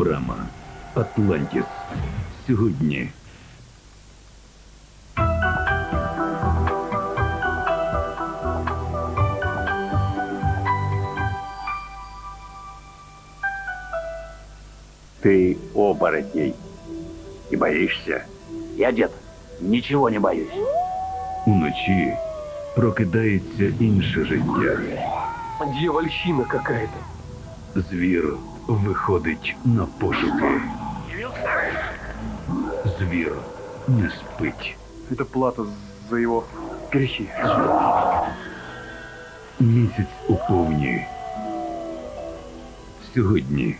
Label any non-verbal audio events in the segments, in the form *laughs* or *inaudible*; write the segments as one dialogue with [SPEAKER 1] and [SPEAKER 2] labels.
[SPEAKER 1] Брама. Атлантіс. Сьогодні.
[SPEAKER 2] Ты оборотней. И боишься?
[SPEAKER 3] Я, дед, ничего не боюсь.
[SPEAKER 1] Уночі прокидається інше життя.
[SPEAKER 4] Дьявольщина какая-то.
[SPEAKER 1] Звір виходить на пошуки. Звір не спить.
[SPEAKER 4] Это плата за его грехи.
[SPEAKER 1] Місяць у повні. Сьогодні.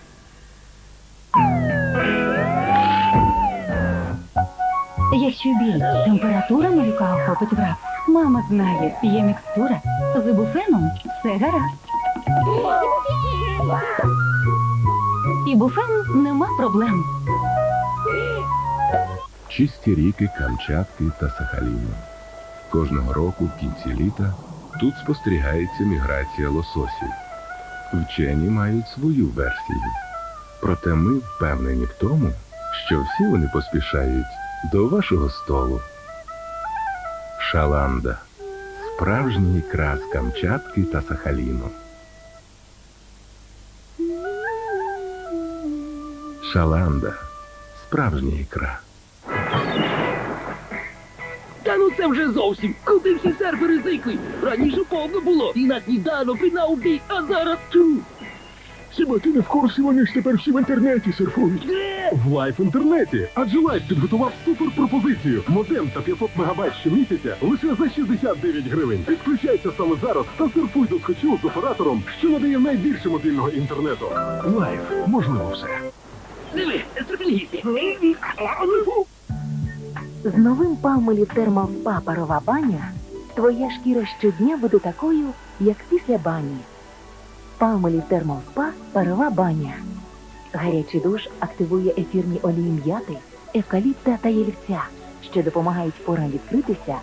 [SPEAKER 5] Якщо біль, температура малюка охопить враз. Мама знає, є мікстура. З ібуфеном все гаразд. Ібуфен нема проблем.
[SPEAKER 6] Чисті ріки Камчатки та Сахаліну. Кожного року в кінці літа тут спостерігається міграція лососів. Вчені мають свою версію. Проте ми впевнені в тому, що всі вони поспішають до вашого столу. Шаланда. Справжній ікра з Камчатки та Сахаліну. Шаланда. Справжня ікра.
[SPEAKER 7] Та ну це вже зовсім. Куди всі сервери зникли? Раніше повно було. І на сніданок, і на обід, а зараз тю.
[SPEAKER 4] Хіба ти не в курсі, вони ж тепер всі в інтернеті серфують?
[SPEAKER 7] Де?
[SPEAKER 4] В лайф інтернеті. Адже лайф підготував супер пропозицію. Модем та 500 мегабайт щомісяця лише за 69 гривень. Підключайся саме зараз та сурфуй до схочу з оператором, що надає найбільше мобільного інтернету. Лайф, можливо, все.
[SPEAKER 7] Диви, стрипліті.
[SPEAKER 8] З новим Palmolive Thermal парова баня твоя шкіра щодня буде такою, як після бані. Palmolive Thermal парова баня. Гарячий душ активує ефірні олії м'яти, евкаліпта та ялівця, що допомагають порам відкритися,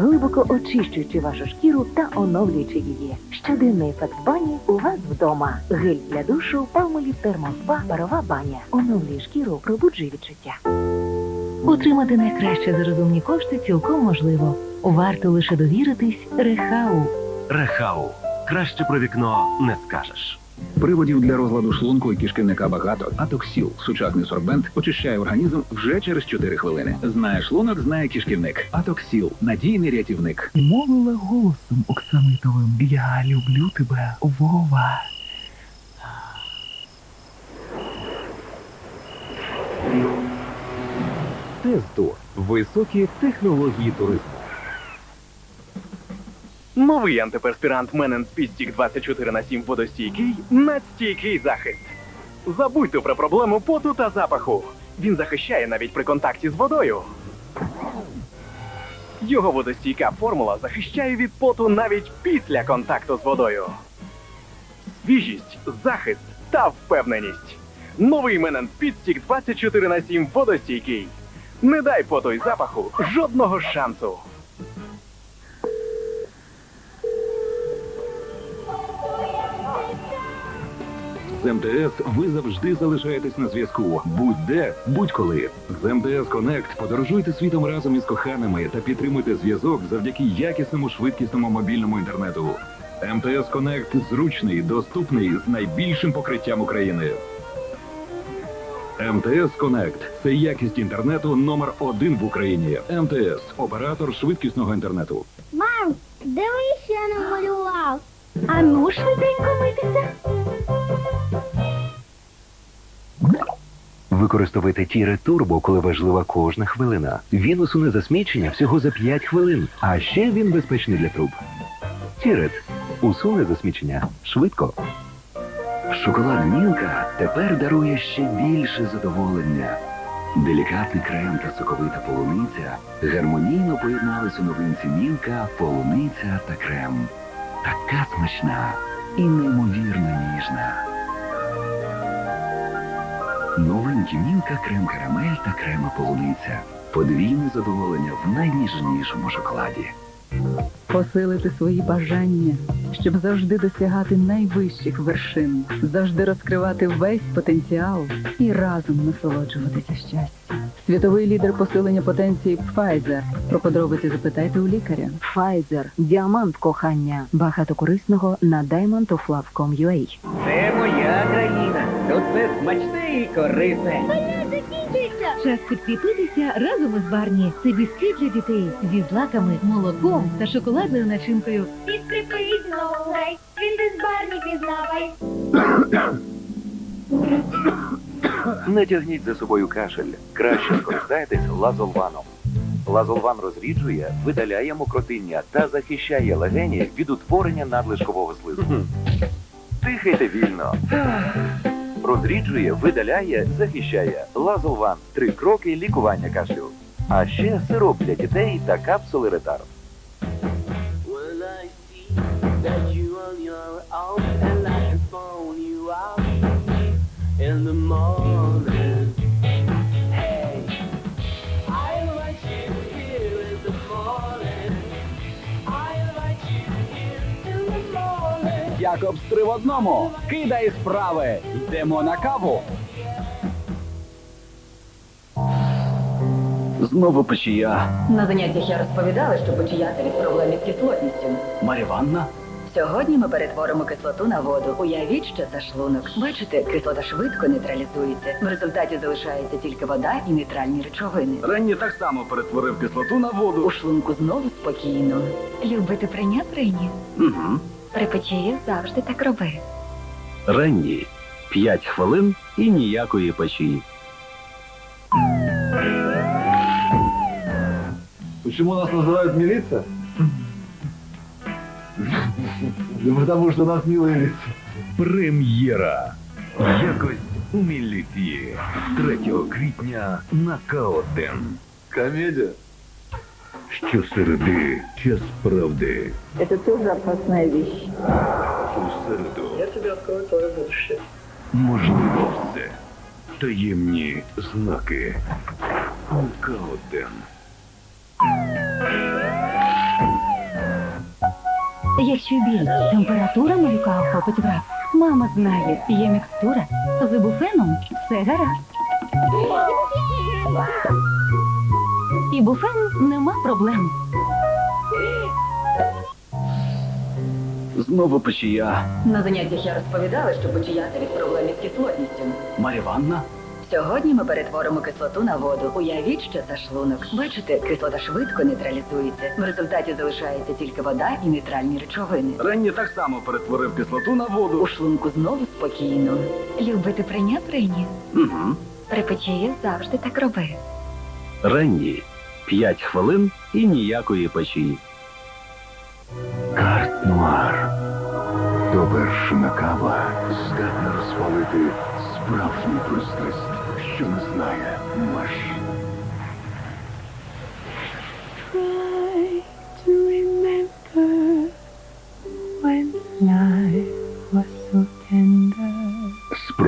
[SPEAKER 8] глибоко очищуючи вашу шкіру та оновлюючи її. Щоденний ефект бані у вас вдома. Гель для душу Thermal Spa парова баня. Оновлює шкіру, пробуджує відчуття.
[SPEAKER 5] Утримати найкраще за розумні кошти цілком можливо. Варто лише довіритись Рехау.
[SPEAKER 9] Рехау. Краще про вікно не скажеш.
[SPEAKER 10] Приводів для розладу шлунку і кишківника багато. Атоксіл сучасний сорбент очищає організм вже через 4 хвилини. Знає шлунок, знає кишківник. Атоксіл надійний рятівник.
[SPEAKER 11] Мовила голосом Оксамитовим. Я люблю тебе, Вова.
[SPEAKER 4] Тездор. Високі технології туризму.
[SPEAKER 3] Новий антиперспірант Менен Спістік 24 на 7 водостійкий надстійкий захист. Забудьте про проблему поту та запаху. Він захищає навіть при контакті з водою. Його водостійка формула захищає від поту навіть після контакту з водою. Свіжість, захист та впевненість. Новий Менен Спістік 24 на 7 водостійкий. Не дай поту й запаху жодного шансу.
[SPEAKER 1] З МТС ви завжди залишаєтесь на зв'язку. Будь-де, будь-коли. З МТС Конект подорожуйте світом разом із коханими та підтримуйте зв'язок завдяки якісному швидкісному мобільному інтернету. МТС Конект зручний, доступний з найбільшим покриттям України. МТС Конект це якість інтернету номер один в Україні. МТС оператор швидкісного інтернету.
[SPEAKER 12] Мам, дивись, я намалював.
[SPEAKER 5] А ну швиденько митися.
[SPEAKER 9] Використовуйте Тіре Турбо, коли важлива кожна хвилина. Він усуне засмічення всього за 5 хвилин, а ще він безпечний для труб. Тірет усуне засмічення швидко.
[SPEAKER 10] Шоколад Мілка тепер дарує ще більше задоволення. Делікатний крем та соковита полуниця гармонійно поєдналися у новинці Мілка, полуниця та крем. Така смачна і неймовірно ніжна. Новинки Мілка, крем карамель та крема полуниця. Подвійне задоволення в найніжнішому шоколаді.
[SPEAKER 8] Посилити свої бажання,
[SPEAKER 13] щоб завжди досягати найвищих вершин, завжди розкривати весь потенціал і разом насолоджуватися щастям. Світовий лідер посилення потенції Pfizer. Про подробиці запитайте у лікаря.
[SPEAKER 8] Pfizer – діамант кохання. Багато корисного на diamondoflove.com.ua
[SPEAKER 7] Це моя країна. Тут все смачне і корисне.
[SPEAKER 5] Час підкріпитися разом із Барні. Це бісквіт для дітей зі злаками, молоком та шоколадною начинкою.
[SPEAKER 12] Підкріпись, новий. Він без барні пізнавай.
[SPEAKER 9] Не тягніть за собою кашель. Краще скористайтесь лазолваном. Лазолван розріджує, видаляє мокротиння та захищає легені від утворення надлишкового слизу. Дихайте вільно. Розріджує, видаляє, захищає. Лазолван. Три кроки лікування кашлю. А ще сироп для дітей та капсули ретард.
[SPEAKER 7] Morning.
[SPEAKER 14] Якоб три в одному. Кидай справи. Йдемо на каву. Знову печія.
[SPEAKER 13] На заняттях я розповідала, що почияти від проблем із кислотністю.
[SPEAKER 14] Маріванна?
[SPEAKER 13] Сьогодні ми перетворимо кислоту на воду. Уявіть, що це шлунок. Бачите, кислота швидко нейтралізується. В результаті залишається тільки вода і нейтральні речовини.
[SPEAKER 14] Ренні так само перетворив кислоту на воду.
[SPEAKER 13] У шлунку знову спокійно.
[SPEAKER 5] Любити прийняти Рені.
[SPEAKER 14] Угу.
[SPEAKER 5] При печії завжди так роби.
[SPEAKER 14] Ренні. П'ять хвилин і ніякої печі.
[SPEAKER 15] Почему нас называют милиция? Да потому что у нас милые лица.
[SPEAKER 1] Прем'єра. Якось у міліції. 3 квітня на К1.
[SPEAKER 15] Комедия.
[SPEAKER 1] Щосереди час правди.
[SPEAKER 13] Це дуже опасна вещь.
[SPEAKER 1] У середу.
[SPEAKER 7] Я тебе открою твое будущее.
[SPEAKER 1] Можливо, все. Таємні знаки. К1.
[SPEAKER 5] Якщо біль, температура малюка охопить враг. Мама знає, є мікстура. З ібуфеном все гаразд. Ібуфен нема проблем.
[SPEAKER 14] Знову печія.
[SPEAKER 13] На заняттях я розповідала, що почияти від проблем із кислотністю.
[SPEAKER 14] Маріванна?
[SPEAKER 13] Сьогодні ми перетворимо кислоту на воду. Уявіть, що це шлунок. Бачите, кислота швидко нейтралізується. В результаті залишається тільки вода і нейтральні речовини.
[SPEAKER 14] Ренні так само перетворив кислоту на воду.
[SPEAKER 13] У шлунку знову спокійно.
[SPEAKER 5] Любити прийняти Рені.
[SPEAKER 14] Угу.
[SPEAKER 5] При печії завжди так роби.
[SPEAKER 14] Ренні. П'ять хвилин і ніякої печі.
[SPEAKER 16] Карт Нуар. Довершена кава здатна розпалити справжню пристрасть, що не знає меж.
[SPEAKER 12] Try to remember when life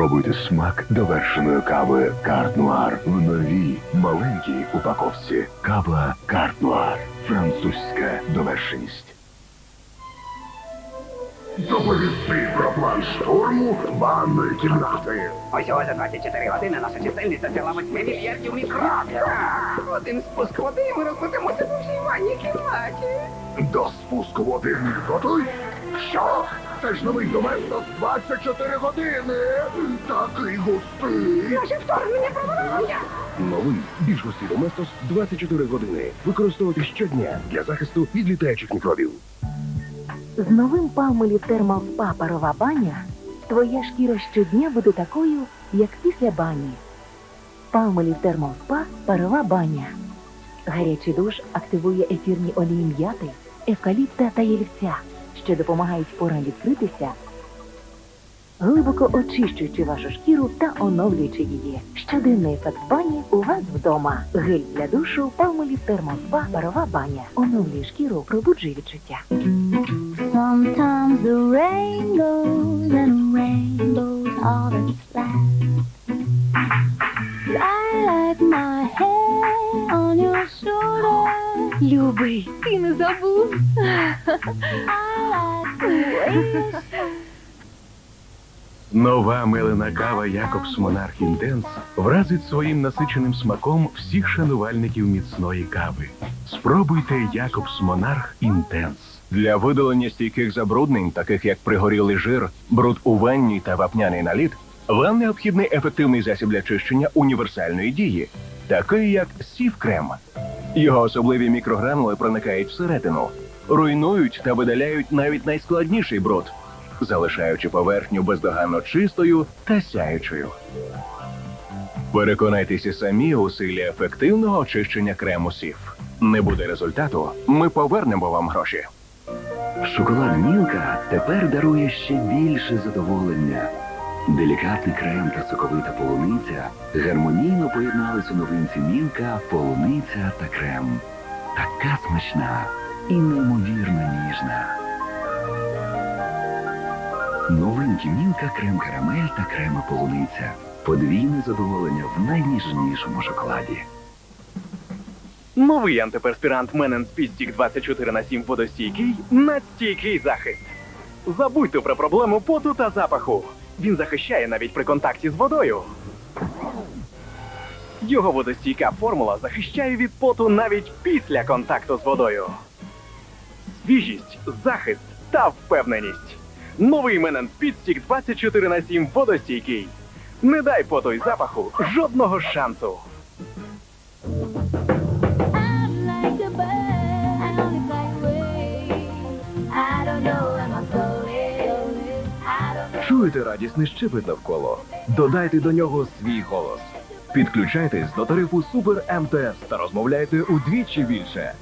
[SPEAKER 16] Спробуйте смак довершеної кави Карт Нуар в новій маленькій упаковці. Кава Карт Нуар. Французька довершеність. Доповісти про план штурму ванної кімнати.
[SPEAKER 7] Усього за 24 години наша чисельність досягла 8 мільярдів мікробів. Один спуск води, і ми розлетимося по всій ванній кімнаті.
[SPEAKER 16] До спуску води готуй. Що? Це ж новий Доместос 24 години. Такий густий.
[SPEAKER 7] Наше вторгнення провалилося.
[SPEAKER 16] Новий більш густий Доместос 24 години. Використовувати щодня для захисту від літаючих мікробів.
[SPEAKER 8] З новим Thermal Spa парова баня твоя шкіра щодня буде такою, як після бані. Thermal Spa парова баня. Гарячий душ активує ефірні олії м'яти, евкаліпта та ялівця, що допомагають порам відкритися, глибоко очищуючи вашу шкіру та оновлюючи її. Щоденний ефект бані у вас вдома. Гель для душу Thermal Spa парова баня. Оновлює шкіру, пробуджує відчуття.
[SPEAKER 12] Sometimes the rain goes and rain goes all that's left. I like my head on your shoulder.
[SPEAKER 5] Любий, ти не забув. *laughs*
[SPEAKER 4] Нова мелена кава Якобс Монарх Інтенс вразить своїм насиченим смаком всіх шанувальників міцної кави. Спробуйте Якобс Монарх Інтенс.
[SPEAKER 17] Для видалення стійких забруднень, таких як пригорілий жир, бруд у ванні та вапняний наліт, вам необхідний ефективний засіб для чищення універсальної дії, такий як сів-крем. Його особливі мікрогранули проникають всередину, руйнують та видаляють навіть найскладніший бруд, залишаючи поверхню бездоганно чистою та сяючою. Переконайтеся самі у силі ефективного очищення крему сів. Не буде результату, ми повернемо вам гроші.
[SPEAKER 10] Шоколад Мілка тепер дарує ще більше задоволення. Делікатний крем та соковита полуниця гармонійно поєдналися у новинці Мілка, полуниця та крем. Така смачна і неймовірно ніжна. Новинки Мілка, крем карамель та крема полуниця. Подвійне задоволення в найніжнішому шоколаді.
[SPEAKER 3] Новий антиперспірант Менен Спістік 24 на 7 водостійкий надстійкий захист. Забудьте про проблему поту та запаху. Він захищає навіть при контакті з водою. Його водостійка формула захищає від поту навіть після контакту з водою. Свіжість, захист та впевненість. Новий Менен Спідстік 24 на 7 водостійкий. Не дай поту й запаху жодного шансу.
[SPEAKER 18] Чуєте радісний щебет навколо? Додайте до нього свій голос. Підключайтесь до тарифу Супер МТС та розмовляйте удвічі більше.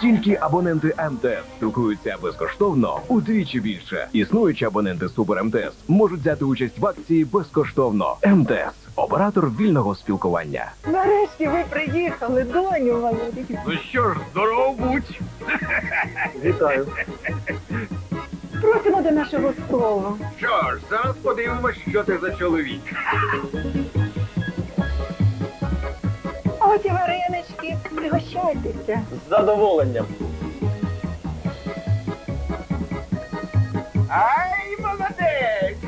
[SPEAKER 18] Тільки абоненти МТС спілкуються безкоштовно удвічі більше. Існуючі абоненти Супер МТС можуть взяти участь в акції безкоштовно. МТС оператор вільного спілкування.
[SPEAKER 15] Нарешті ви приїхали, доню Валерій.
[SPEAKER 2] Ну що ж, здорово будь.
[SPEAKER 3] Вітаю.
[SPEAKER 15] Просимо до нашого столу.
[SPEAKER 2] Що ж, зараз подивимось, що ти за чоловік.
[SPEAKER 15] Ось і варенички, пригощайтеся.
[SPEAKER 3] З задоволенням.
[SPEAKER 2] Ай, молодець!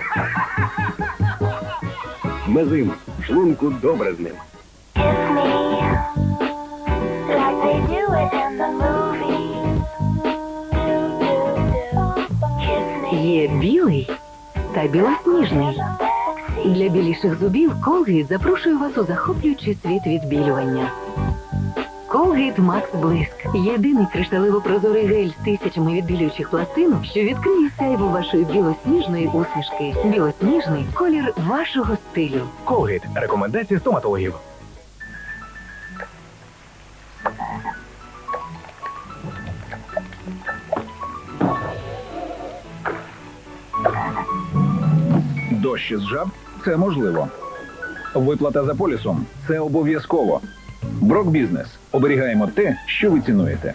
[SPEAKER 2] *laughs*
[SPEAKER 3] Мезим, шлунку добре з ним.
[SPEAKER 8] Є білий та білосніжний. Для біліших зубів Colgate запрошує вас у захоплюючий світ відбілювання. Colgate Max Блиск – єдиний кришталево-прозорий гель з тисячами відбілюючих пластинок, що відкриє сяйву вашої білосніжної усмішки. Білосніжний – колір вашого стилю.
[SPEAKER 18] Колгейт. Рекомендації стоматологів.
[SPEAKER 17] Дощ із жаб це можливо. Виплата за полісом це обов'язково. Брок бізнес. Оберігаємо те, що ви цінуєте.